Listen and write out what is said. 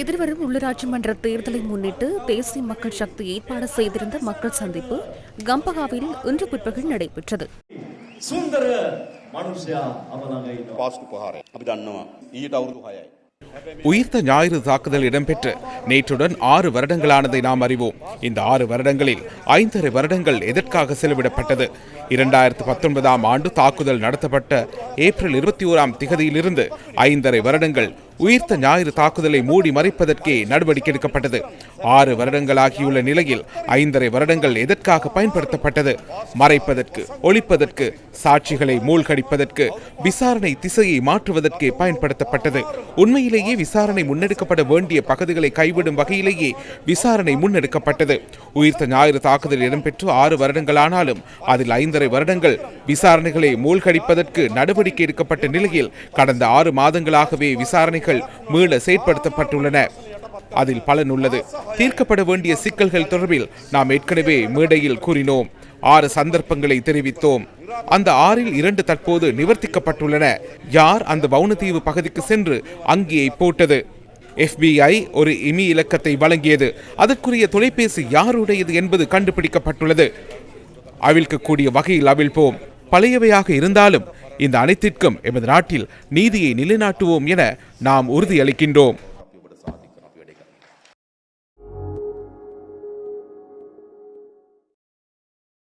எதிர்வரும் உள்ளராட்சி மன்ற தேர்தலை முன்னிட்டு தேசிய மக்கள் சக்தி ஏற்பாடு செய்திருந்த மக்கள் சந்திப்பு கம்பகாவில் இன்று பிற்பகல் நடைபெற்றது. உயிர்த்த ஞாயிறு தாக்குதல் இடம்பெற்று நேற்றுடன் ஆறு வருடங்களானதை நாம் அறிவோம். இந்த ஆறு வருடங்களில் ஐந்தரை வருடங்கள் எதற்காக செலவிடப்பட்டது? இரண்டாயிரத்து பத்தொன்பதாம் ஆண்டு தாக்குதல் நடத்தப்பட்ட ஏப்ரல் இருபத்தி ஓராம் திகதியிலிருந்து ஐந்தரை வருடங்கள் உயிர்த்த ஞாயிறு தாக்குதலை மூடி மறைப்பதற்கே நடவடிக்கை எடுக்கப்பட்டது. ஆறு வருடங்களாகியுள்ள நிலையில் ஐந்தரை வருடங்கள் எதற்காக பயன்படுத்தப்பட்டது? மறைப்பதற்கு ஒழிப்பதற்கு சாட்சிகளை மூழ்கடிப்பதற்கு விசாரணை திசையை மாற்றுவதற்கே பயன்படுத்தப்பட்டது. உண்மையிலேயே விசாரணை முன்னெடுக்கப்பட வேண்டிய பகுதிகளை கைவிடும் வகையிலேயே விசாரணை முன்னெடுக்கப்பட்டது. உயிர்த்த ஞாயிறு தாக்குதல் இடம்பெற்று ஆறு வருடங்களானாலும் அதில் ஐந்தரை வருடங்கள் விசாரணைகளை மூழ்கடிப்பதற்கு நடவடிக்கை எடுக்கப்பட்ட நிலையில் கடந்த ஆறு மாதங்களாகவே விசாரணைகள் மீள செயற்படுத்தப்பட்டுள்ளன. அதில் பலன் உள்ளது. தீர்க்கப்பட வேண்டிய சிக்கல்கள் தொடர்பில் நாம் ஏற்கனவே மேடையில் கூறினோம். ஆறு சந்தர்ப்பங்களை தெரிவித்தோம். அந்த ஆறில் இரண்டு தற்போது நிவர்த்திக்கப்பட்டுள்ளன. யார் அந்த வவுனதீவு பகுதிக்கு சென்று அங்கேயை போட்டது? எஃபிஐ ஒரு இமி இலக்கத்தை வழங்கியது. அதற்குரிய தொலைபேசி யாருடையது என்பது கண்டுபிடிக்கப்பட்டுள்ளது. அவிழ்க்கக்கூடிய வகையில் அவிழ்ப்போம். பழையவையாக இருந்தாலும் இந்த அனைத்திற்கும் எமது நாட்டில் நீதியை நிலைநாட்டுவோம் என நாம் உறுதியளிக்கின்றோம்.